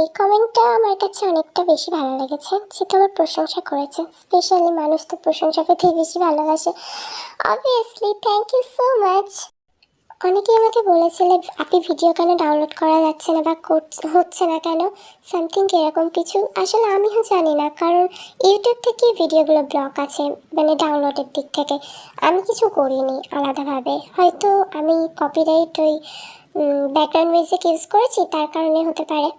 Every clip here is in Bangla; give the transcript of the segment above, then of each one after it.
এই কমেন্টটা আমার কাছে অনেকটা বেশি ভালো লেগেছে, যে তোমার প্রশংসা করেছে। স্পেশালি মানুষ তো প্রশংসা পেতে বেশি ভালোবাসে। Obviously thank you so much অনেকেই আমাকে বলেছিলে, আপনি ভিডিও কেন ডাউনলোড করা যাচ্ছে না বা হচ্ছে না কেন? সামথিং এরকম কিছু। আসলে আমিও জানি না, কারণ ইউটিউব থেকে ভিডিওগুলো ব্লক আছে মানে ডাউনলোডের দিক থেকে। আমি কিছু করিনি আলাদাভাবে। হয়তো আমি কপিরাইট ওই ব্যাকগ্রাউন্ড মিউজিক ইউজ করেছি, তার কারণে হতে পারে।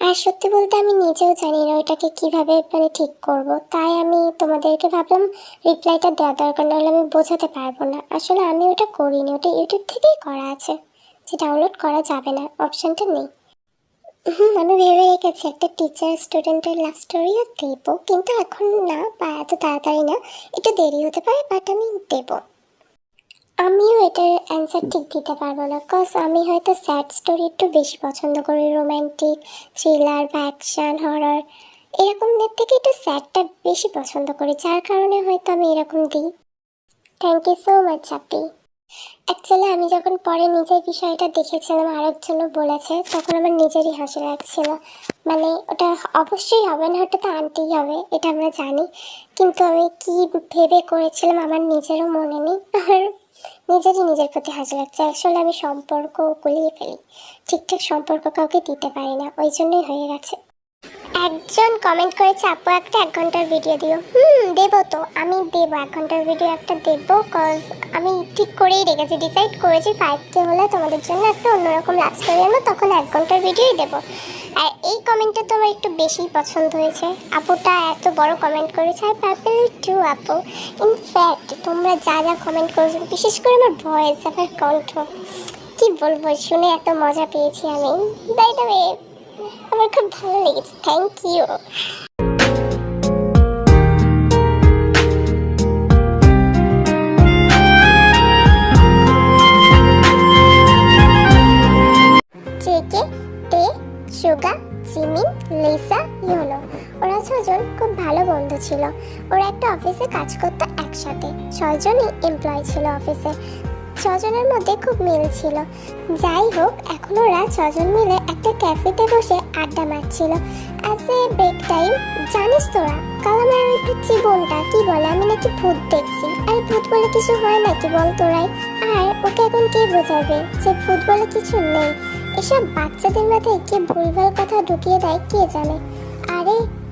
আর সত্যি বলতে আমি নিজেও জানি না ওইটাকে কীভাবে মানে ঠিক করব। তাই আমি তোমাদেরকে ভাবলাম রিপ্লাইটা দেওয়া দরকার, নাহলে আমি বোঝাতে পারব না। আসলে আমি ওটা করিনি, ওটা ইউটিউব থেকেই করা আছে। যে ডাউনলোড করা যাবে না অপশানটা নেই। হুম, আমি ভেবে রেখেছি, একটা টিচার স্টুডেন্টের লাভ স্টোরিও দেবো। কিন্তু এখন না, বা এত তাড়াতাড়ি না, একটু দেরি হতে পারে বাট আমি দেবো। আমিও এটার অ্যান্সার ঠিক দিতে পারব না কজ আমি হয়তো স্যাড স্টোরি একটু বেশি পছন্দ করি রোম্যান্টিক থ্রিলার বা অ্যাকশন হরর এরকমদের থেকে একটু স্যাডটা বেশি পছন্দ করি, যার কারণে হয়তো আমি এরকম দিই। থ্যাংক ইউ সো মাচ আপি। অ্যাকচুয়ালি আমি যখন পরে নিজের বিষয়টা দেখেছিলাম, আরেকজনও বলেছে, তখন আমার নিজেরই হাসি লাগছিল। মানে ওটা অবশ্যই হবে না, ওটা তো আনতেই হবে, এটা আমরা জানি। কিন্তু আমি কি ভেবে করেছিলাম, আমার নিজেরও মনে নেই। আর নিজেরই নিজের প্রতি হাসি লাগছে, আসলে আমি সম্পর্ক গুলিয়ে ফেলি। ঠিকঠাক সম্পর্ক কাউকে দিতে পারি না, ওই জন্যই হয়ে গেছে। একজন কমেন্ট করেছে, আপু, একটা এক ঘণ্টার ভিডিও দিও। হুম, দেবো তো, আমি দেবো, এক ঘণ্টার ভিডিও একটা দেবো কজ আমি ঠিক করেই রেখেছি ডিসাইড করেছি ফাইভ কে হলে তোমাদের জন্য একটা অন্যরকম লাভ স্টোরি আনব, তখন এক ঘণ্টার ভিডিওই দেবো। আর এই কমেন্টটা তো আমার একটু বেশি পছন্দ হয়েছে। আপুটা এত বড় কমেন্ট করেছে আর পার্পেল টু আপু। ইনফ্যাক্ট তোমরা যা যা কমেন্ট করেছ, বিশেষ করে আমার ভয়েস আমার কণ্ঠ, কি বলব, শুনে এত মজা পেয়েছি আমি। বাই দ্য ওয়ে আমার খুব ভালো লেগেছে থ্যাংক ইউ ছিল। ওরা একটা অফিসে কাজ করতো একসাথে। ছয়জনই এমপ্লয় ছিল অফিসে ছজনের মধ্যে খুব মিল ছিল। যাই হোক, এখন ওরা ছজন মিলে একটা ক্যাফেতে বসে আড্ডা মারছিল। অ্যাজ এ ব্রেক টাইম জানিস তোরা, কাল আমার ওই পিচ্ছি বোনটা কি বলে? আমি নাকি ভূত দেখছি। আর ভূত বলে কিছু হয় নাকি বল তোরাই? আর ওকে এখন কে বোঝাবে যে ভূত বলে কিছু নেই? এসব বাচ্চাদের মাথায় কে ভুলভাল কথা ঢুকিয়ে দেয় কে জানে?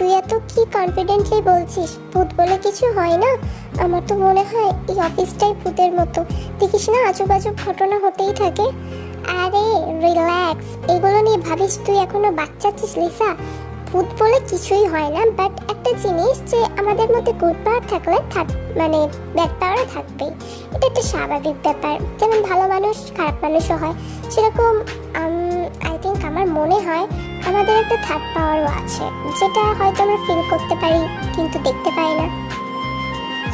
তুই এত কি কনফিডেন্টলি বলছিস? ভূত বলে কিছু হয় না? আমার তো মনে হয় এই অফিসটাই ভূতের মতো। দেখিস না, আজুবাজু ঘটনা হতেই থাকে। আরে রিল্যাক্স এগুলো নিয়ে ভাবিস তুই এখনও বাচ্চা আছিস, লিসা? ভূত বলে কিছুই হয় না বাট একটা জিনিস যে আমাদের মধ্যে গুড পাওয়ার থাকলে থাক মানে ব্যাড পাওয়ারও থাকবে এটা একটা স্বাভাবিক ব্যাপার। যেমন ভালো মানুষ, খারাপ মানুষও হয়। সেরকম আই থিঙ্ক আমার মনে হয় আমাদের একটা থার্ড পাওয়ারও আছে, যেটা হয়তো আমরা ফিল করতে পারি কিন্তু দেখতে পাই না।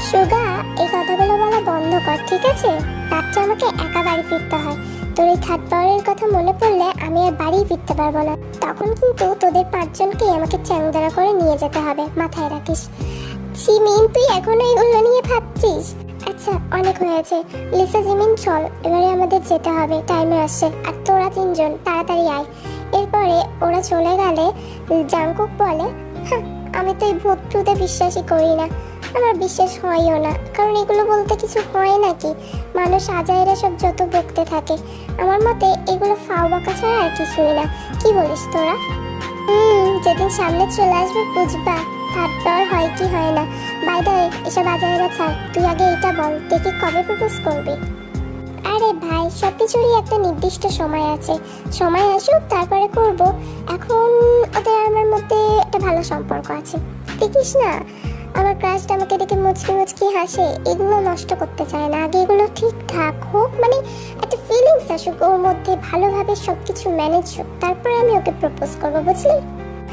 সুগা, এই কথাগুলো বলা বন্ধ কর, ঠিক আছে? রাত্রে আমাকে একা বাড়ি ফিরতে হয়। তোর এই থার্ড পাওয়ারের কথা মনে পড়লে আমি আর বাড়ি ফিরতে পারব না। তখন কিন্তু তোদের পাঁচজনকেই আমাকে চ্যাংদারা করে নিয়ে যেতে হবে, মাথায় রাখিস। জিমিন তুই এখনও এগুলো নিয়ে ভাবছিস? আচ্ছা অনেক হয়েছে। লিসা জিমিন চল। এবারে আমাদের যেতে হবে। টাইমে আসছে। আর তোরা তিনজন তাড়াতাড়ি আয়। এরপরে ওরা চলে গেলে জাংকুক বলে "হাহ, আমি তো এই ভূত টুতে বিশ্বাসই করি না। আমার বিশ্বাস হয়ও না। কারণ এগুলো বলতে কিছু হয় নাকি? মানুষ আজাইরা সব যত বকতে থাকে। আমার মতে এগুলো ফাও বকা ছাড়া আর কিছুই না। কি বলিস তোরা? হুম যেদিন সামনে চলে আসবে বুঝবা। তারপর হয় কি হয় না? বাই দ্য এসব আজাইরা ছাড় তুই আগে এটা বল, দেখি কবে প্রপোজ করবি? আরে ভাই সব কিছুরই একটা নির্দিষ্ট সময় আছে। সময় আসুক, তারপরে করব। এখন ওদের আমার মধ্যে একটা ভালো সম্পর্ক আছে। দেখিস না, আমার ক্রাশটা আমাকে দেখে মুচকি মুচকি হাসে। এগুলো নষ্ট করতে চায় না। আগে এগুলো ঠিকঠাক হোক মানে একটা ফিলিংস আসুক, ওর মধ্যে ভালোভাবে সব কিছু ম্যানেজ হোক। তারপরে আমি ওকে প্রপোজ করব, বুঝলি?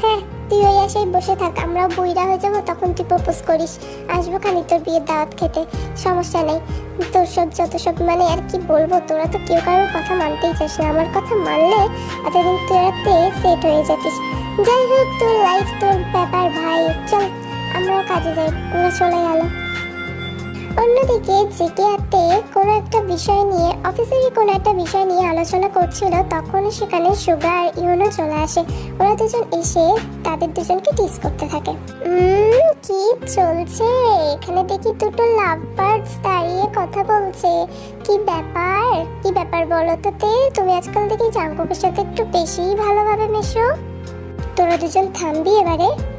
হ্যাঁ তুই ওই আশায় বসে থাক, আমরাও বইরা হয়ে যাব, তখন তুই প্রপোজ করিস। আসব খানি তোর বিয়ের দাওয়াত খেতে, সমস্যা নেই। তোর সব, যত সব মানে আর কি বলব, তোরা তো কেউ কারোর কথা মানতেই চাস না। আমার কথা মানলে এতদিন তোরাতে সেট হয়ে যেতিস। যাই হোক, তোর লাইফ তোর ব্যাপার ভাই, চল, আমরাও কাজে যাই ওরা চলে গেল অন্যদিকে জেকে হাতে কোনো একটা বিষয় নিয়ে, অফিসেরই কোনো একটা বিষয় নিয়ে আলোচনা করছিল, তখন সেখানে সুগা আর ইউনো চলে আসে। ওরা দুজন এসে তাদের দুজনকে টিস করতে থাকে। কি চলছে? এখানে দেখি দুটো লাভ বার্ডস দাঁড়িয়ে কথা বলছে। কি ব্যাপার? কি ব্যাপার বলো তো তে? তুমি আজকাল দেখি জাঙ্কুকের সাথে একটু বেশিই ভালোভাবে মেশো। তোরা দুজন থামবি এবারে।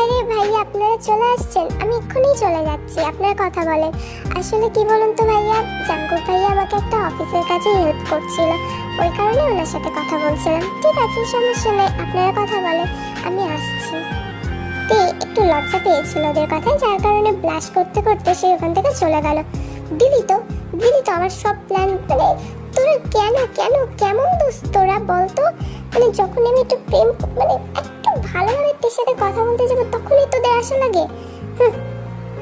আরে ভাই আপনারা চলে আসছেন। আমি এক্ষুনি চলে যাচ্ছি, আপনারা কথা বলেন আসলে কি বলুন তো ভাইয়া, জাঙ্কুক ভাইয়া আমাকে একটা অফিসের কাজে হেল্প করছিল। ওই কারণে ওনার সাথে কথা বলছিলাম। ঠিক আছে, সমস্যা নেই, আপনারা কথা বলেন, আমি আসছি। তে, একটু লজ্জা পেয়েছিল ওদের কথায়, যার কারণে ব্লাশ করতে করতে সে ওখান থেকে চলে গেল। দিদি তো দিদি তো আমার সব প্ল্যান মানে তোরা কেন কেন, কেমন দোস্ত তোরা বলতো? মানে যখন আমি একটু প্রেম মানে একটু ভালোভাবে তোর সাথে কথা বলতে যাব তখনই তোদের আশা লাগে। হুম,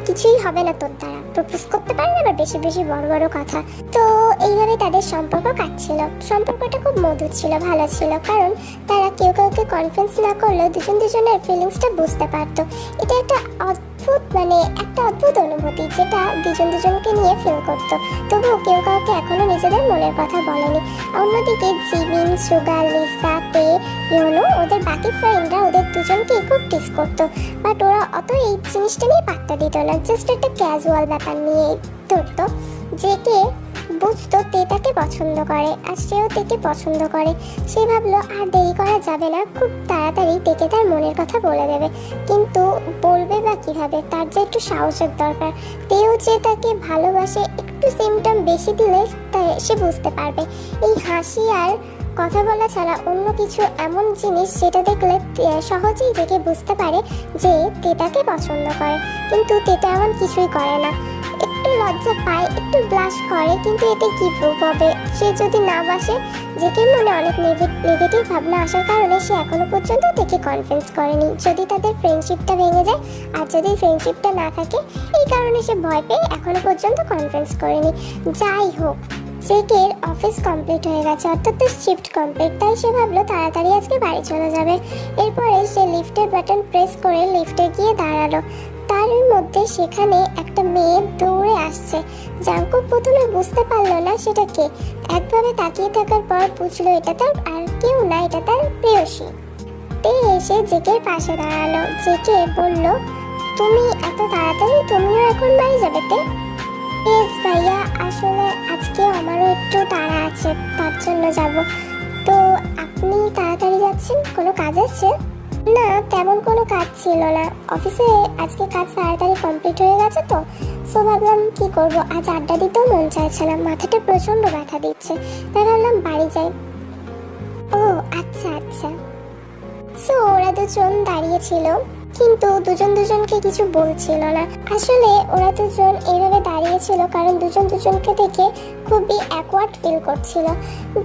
কিছুই হবে না তোর দ্বারা। প্রপোজ করতে পারে না বেশি বেশি বড় বড় কথা। তো এইভাবে তাদের সম্পর্ক কাটছিল। সম্পর্কটা খুব মধুর ছিল ভালো ছিল। কারণ তারা কেউ কাউকে কনফিডেন্স না করলেও দুজন দুজনের ফিলিংসটা বুঝতে পারতো। এটা একটা অদ্ভুত মানে একটা অদ্ভুত অনুভূতি যেটা দুজন দুজনকে নিয়ে ফিল করতো। তবুও কেউ কাউকে এখনও নিজেদের মনের কথা বলেনি। অন্যদিকে জিমিন সুগার লিসা, তে ইউনো ওদের বাকি ফ্রেন্ডরা ওদের দুজনকে খুব টিস করতো। বাট ওরা অত এই জিনিসটা নিয়ে পাত্তা দিত না জাস্ট একটা ক্যাজুয়াল ব্যাপার নিয়ে ধরতো যে কে বুঝতো তে তাকে পছন্দ করে আর সেও তেকে পছন্দ করে। সে ভাবলো, আর দেরি করা যাবে না, খুব তাড়াতাড়ি তেকে তার মনের কথা বলে দেবে। কিন্তু বলবে বা কীভাবে, তার যে একটু সাহসের দরকার। তেও যে তাকে ভালোবাসে, একটু সিমটম বেশি দিলে সে বুঝতে পারবে। এই হাসি আর কথা বলা ছাড়া অন্য কিছু এমন জিনিস যেটা দেখলে সহজেই দেখে বুঝতে পারে যে তে তাকে পছন্দ করে। কিন্তু তেতো এমন কিছুই করে না। একটু লজ্জা পায়, একটু ব্লাশ করে, কিন্তু এতে কি প্রুফ হবে? সে যদি না বাসে যেকে মনে অনেক নেগেটিভ ভাবনা আসার কারণে সে এখনও পর্যন্ত থেকে কনফিডেন্স করেনি। যদি তাদের ফ্রেন্ডশিপটা ভেঙে যায়, আর যদি ফ্রেন্ডশিপটা না থাকে, এই কারণে সে ভয় পেয়ে এখনও পর্যন্ত কনফিডেন্স করেনি। যাই হোক জেকের অফিস কমপ্লিট হয়ে গেছে, অর্থাৎ তার শিফট কমপ্লিট তাই সে ভাবলো তাড়াতাড়ি আজকে বাড়ি চলে যাবে। এরপরে সে লিফটের বাটন প্রেস করে লিফটে গিয়ে দাঁড়াল। তার মধ্যে সেখানে একটা মেয়ে দৌড়ে আসছে। জাঙ্কুক প্রথমে বুঝতে পারল না সেটা কে। একভাবে তাকিয়ে থাকার পর বুঝলো এটা তার আর কেউ না, এটা তার প্রেয়সী। তে এসে জেকের পাশে দাঁড়াল। জেকে বলল, তুমি এত তাড়াতাড়ি তুমিও এখন বাড়ি যাবে তে? ইয়েস ভাইয়া, আসলে আজকে আমারও একটু তাড়া আছে, তার জন্য যাব। তো আপনি তাড়াতাড়ি যাচ্ছেন? কোনো কাজ আছে? না, তেমন কোনো কাজ ছিল না। অফিসে আজকে কাজ তাড়াতাড়ি কমপ্লিট হয়ে গেছে তো সো ভাবলাম কি করব? আজ আড্ডা দিতেও মন চাইছে না, মাথাটা প্রচণ্ড ব্যথা দিচ্ছে, তাই ভাবলাম বাড়ি যাই। ও আচ্ছা আচ্ছা। সো ওরা দুজন দাঁড়িয়েছিল কিন্তু দুজন দুজনকে কিছু বলছিল না। আসলে ওরা দুজন এইভাবে দাঁড়িয়েছিল কারণ দুজন দুজনকে দেখে খুবই অ্যাকওয়ার্ড ফিল করছিল।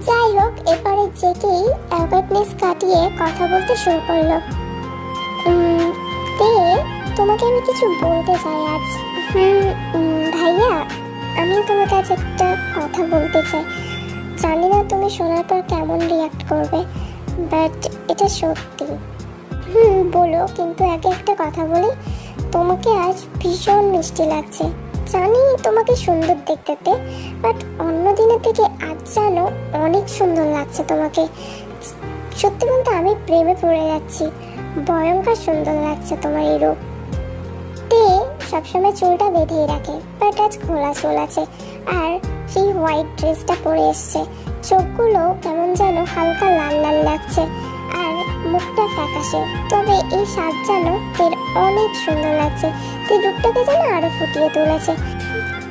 যাই হোক, এরপরে জেকেই অ্যাকওয়ার্ডনেস কাটিয়ে কথা বলতে শুরু করল। তে, তোমাকে আমি কিছু বলতে চাই আজ। হুম ভাইয়া, আমি তোমাকে আজ একটা কথা বলতে চাই। জানি না তুমি শোনার পর কেমন রিয়াক্ট করবে বাট এটা সত্যি। হুম, বলো, কিন্তু আগে একটা কথা বলি। তোমাকে আজ ভীষণ মিষ্টি লাগছে। জানি তোমাকে সুন্দর দেখতে বাট অন্য দিনের থেকে আজ যেন অনেক সুন্দর লাগছে তোমাকে। সত্যি বলতে আমি প্রেমে পড়ে যাচ্ছি। ভয়ঙ্কর সুন্দর লাগছে তোমার এই রূপ। তে সবসময় চুলটা বেঁধেই রাখে বাট আজ খোলা চুল আছে, আর সেই হোয়াইট ড্রেসটা পরে এসছে। চোখগুলো কেমন যেন হালকা লাল লাল লাগছে। আর মুখটা ফ্যাকাশে। তবে এই সাজ যেন তের অনেক সুন্দর লাগছে। তে রূপটাকে যেন আরও ফুটিয়ে তুলেছে।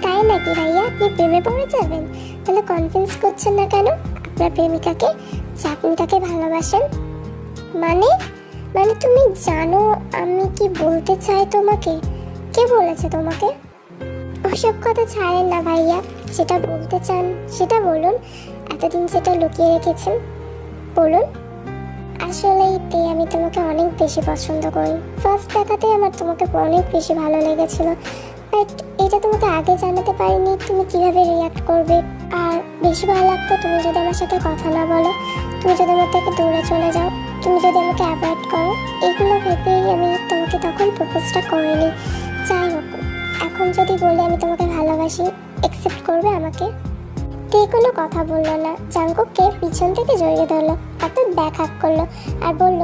তাই নাকি ভাইয়া? আপনি প্রেমে পড়ে যাবেন? তাহলে কনফিডেন্স করছেন না কেন? আপনার প্রেমিকাকে যে আপনি তাকে ভালোবাসেন? মানে? মানে তুমি জানো আমি কি বলতে চাই তোমাকে? কে বলেছে তোমাকে? ওসব কথা ছাড়েন না ভাইয়া। যেটা বলতে চান, সেটা বলুন। এতদিন যেটা লুকিয়ে রেখেছেন। বলুন। আসলেই তে, আমি তোমাকে অনেক বেশি পছন্দ করি। ফার্স্ট দেখাতে আমার তোমাকে অনেক বেশি ভালো লেগেছিল। বাট এটা তোমাকে আগে জানাতে পারিনি, তুমি কীভাবে রিয়াক্ট করবে। আর বেশি ভালো লাগতো তুমি যদি আমার সাথে কথা না বলো, তুমি যদি আমার থেকে দূরে চলে যাও, তুমি যদি আমাকে অ্যাভয়েড করো, এগুলো ভেবেই আমি তোমাকে তখন প্রপোজটা করিনি। যাই হোক, এখন যদি বলি আমি তোমাকে ভালোবাসি অ্যাকসেপ্ট করবে আমাকে? তে কোনো কথা বলল না। জাঙ্কুককে পিছন থেকে জড়িয়ে ধরলো। অর্থাৎ দেখা করল আর বলল,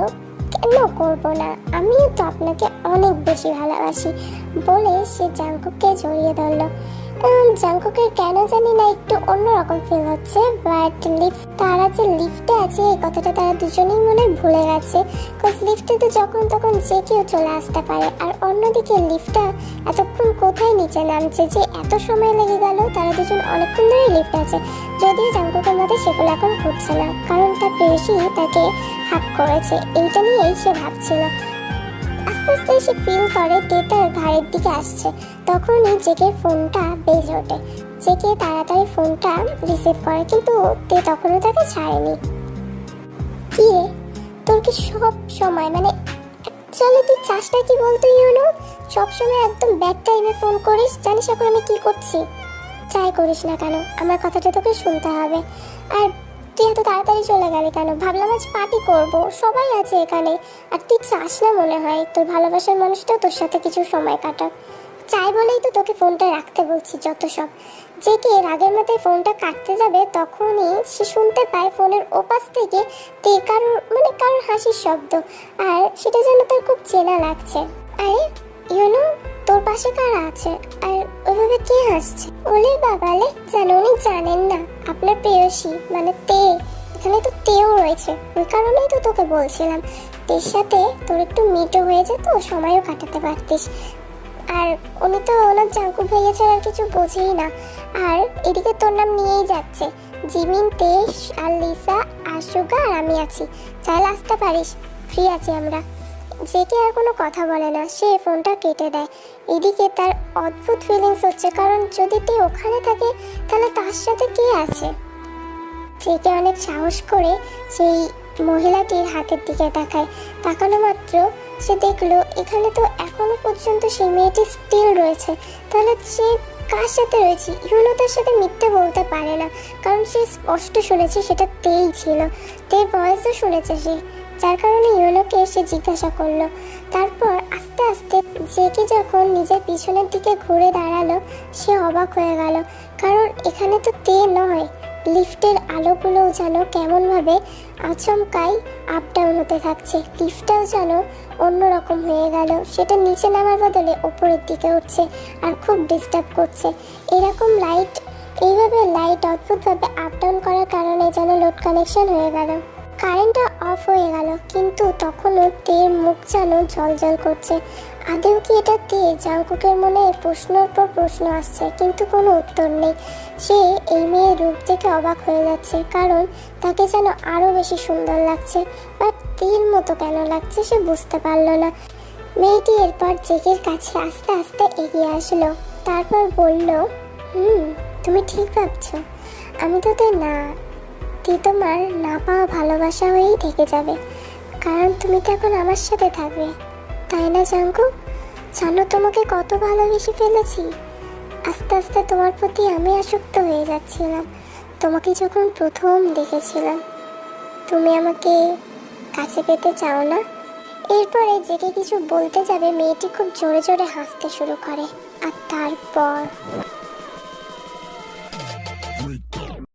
কেন করব না? আমিও তো আপনাকে অনেক বেশি ভালোবাসি। বলে সে জাঙ্কুককে জড়িয়ে ধরলো। জাঙ্কুকের কেন জানি না একটু অন্যরকম ফিল হচ্ছে বাট লিফট তারা যে লিফটে আছে, এই কথাটা তারা দুজনেই মনে ভুলে গেছে। বিকজ লিফটে তো যখন তখন যে কেউ চলে আসতে পারে। আর অন্যদিকে লিফটটা এতক্ষণ কোথায় নিচে নামছে যে এত সময় লেগে গেল, তারা দুজন অনেকক্ষণ ধরে লিফটে আছে। যদিও জাঙ্কুকের মধ্যে সেগুলো এখন ঘুরছে না, কারণ তার পেশি তাকে হাক করেছে। এইটা নিয়েই সে ভাবছিল। আস্তে আস্তে সে ফিল করে তে তার ঘাড়ের দিকে আসছে। তখনই জেকে ফোনটা বেজে ওঠে। জেকে তাড়াতাড়ি ফোনটা রিসিভ করে, কিন্তু তে তখনও তাকে ছাড়েনি। কি রে? তোর কি সব সময় মানে অ্যাকচুয়ালি তুই চাষটা কি বলতো, ইউনো? সবসময় একদম ব্যাড টাইমে ফোন করিস, জানিস এখন আমি কি করছি? চাই করিস না কেন, আমার কথাটা তোকে শুনতে হবে। আর তুই এত তাড়াতাড়ি চলে গেলি কেন? ভাবলাম আজ পার্টি করব, সবাই আছে এখানে। আর তুই চাস না মনে হয়, তোর ভালোবাসার মানুষটা তোর সাথে কিছু সময় কাটাক। চাই বলেই তো তোকে ফোনটা রাখতে বলছি, যত সব। যে কে রাগের মাথায় ফোনটা কাটতে যাবে, তখনই সে শুনতে পায় ফোনের ওপাশ থেকে তে কারোর মানে কারোর হাসির শব্দ, আর সেটা যেন তার খুব চেনা লাগছে। আরে ইউনো তোর পাশে কারা আছে? আর ওইভাবে কে হাসছে? ওলে বাবালে, যেন উনি জানেন না, আপনার প্রেয়সী মানে তে, এখানে তো তেও রয়েছে, ওই কারণেই তো তোকে বলছিলাম। তের সাথে তোর একটু মিটও হয়ে যেত, সময়ও কাটাতে পারতিস। আর উনি তো ওনার জাঙ্কু ভাইয়া ছাড়া আর কিছু বোঝেই না। আর এদিকে তোর নাম নিয়েই যাচ্ছে। জিমিন, তেশ, আর লিসা সুগা, আর আমি আছি। চাইলে আসতে পারিস। ফ্রি আছি আমরা। জেকে আর কোনো কথা বলে না। সে ফোনটা কেটে দেয়। এদিকে তার অদ্ভুত ফিলিংস হচ্ছে। কারণ যদি তে ওখানে থাকে, তাহলে তার সাথে কে আছে? জেকে অনেক সাহস করে সেই মহিলাটির হাতের দিকে তাকায়। তাকানো মাত্র সে দেখল, এখানে তো এখনও পর্যন্ত সেই মেয়েটি স্টিল রয়েছে। তাহলে সে কার সাথে রয়েছে? ইউনো তার সাথে মিথ্যে বলতে পারে না, কারণ সে স্পষ্ট শুনেছে সেটা তেই ছিল। তের ভয়েসও শুনেছে সে, যার কারণে ইউনোকে সে জিজ্ঞাসা করল। তারপর আস্তে আস্তে জেকে যখন নিজের পিছনের দিকে ঘুরে দাঁড়াল, সে অবাক হয়ে গেল, কারণ এখানে তো তে নয়। লিফটের আলোগুলোও যেন কেমনভাবে আচমকাই আপ ডাউন হতে থাকছে। লিফটটাও যেন অন্যরকম হয়ে গেল। সেটা নিচে নামার বদলে ওপরের দিকে উঠছে আর খুব ডিস্টার্ব করছে। এরকম লাইট এইভাবে লাইট অদ্ভুতভাবে আপ ডাউন করার কারণে যেন লোড কানেকশন হয়ে গেল। কারেন্টটা অফ হয়ে গেল, কিন্তু তখনও তের মুখ যেন জল করছে। আদেও কি এটা তে জাঙ্কুকের মনে প্রশ্নের পর প্রশ্ন আসছে, কিন্তু কোনো উত্তর নেই। সে এই মেয়ের রূপ দেখে অবাক হয়ে যাচ্ছে, কারণ তাকে যেন আরও বেশি সুন্দর লাগছে বাট তীর মতো কেন লাগছে সে বুঝতে পারল না। মেয়েটি এরপর জেকের কাছে আস্তে আস্তে এগিয়ে আসলো, তারপর বলল, হুম, তুমি ঠিক ভাবছ। আমি তো তে না তুই তোমার না পাওয়া ভালোবাসা হয়েই থেকে যাবে। কারণ তুমি তো এখন আমার সাথে থাকবে। তাই না, জাঙ্কু? জানো তোমাকে কত ভালোবেসে ফেলেছি? আস্তে আস্তে তোমার প্রতি আমি আসক্ত হয়ে যাচ্ছিলাম। তোমাকে যখন প্রথম দেখেছিলাম, তুমি আমাকে কাছে পেতে চাও না? এরপরে জেগে কিছু বলতে যাবে, মেয়েটি খুব জোরে জোরে হাসতে শুরু করে। আর তারপর